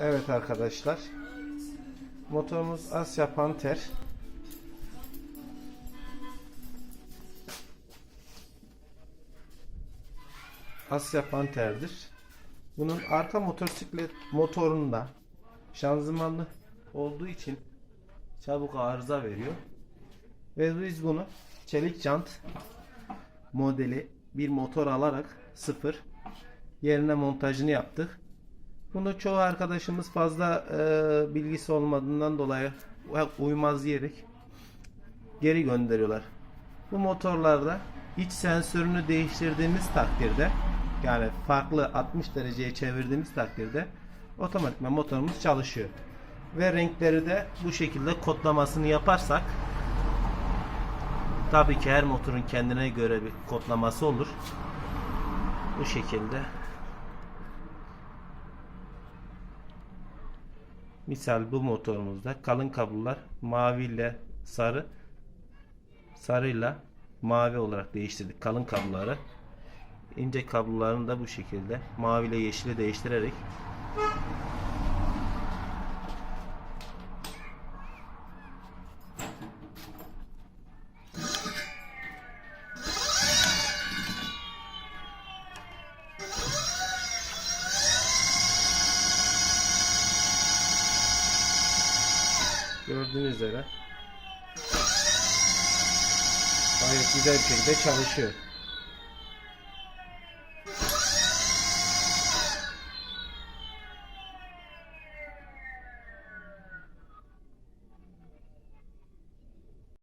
Evet arkadaşlar. Motorumuz Asya Panther. Asya Panther'dir. Bunun arka motosiklet motorunda şanzımanlı olduğu için çabuk arıza veriyor. Ve biz bunu çelik jant modeli bir motor alarak sıfır yerine montajını yaptık. Bunu çoğu arkadaşımız fazla e, bilgisi olmadığından dolayı uymaz diyerek geri gönderiyorlar. Bu motorlarda iç sensörünü değiştirdiğimiz takdirde yani farklı 60 dereceye çevirdiğimiz takdirde otomatikman motorumuz çalışıyor. Ve renkleri de bu şekilde kodlamasını yaparsak tabii ki her motorun kendine göre bir kodlaması olur. Bu şekilde Misal bu motorumuzda kalın kablolar mavi ile sarı sarıyla mavi olarak değiştirdik kalın kabloları. ince kablolarını da bu şekilde mavi ile yeşili değiştirerek gördüğünüz üzere gayet güzel bir şekilde çalışıyor.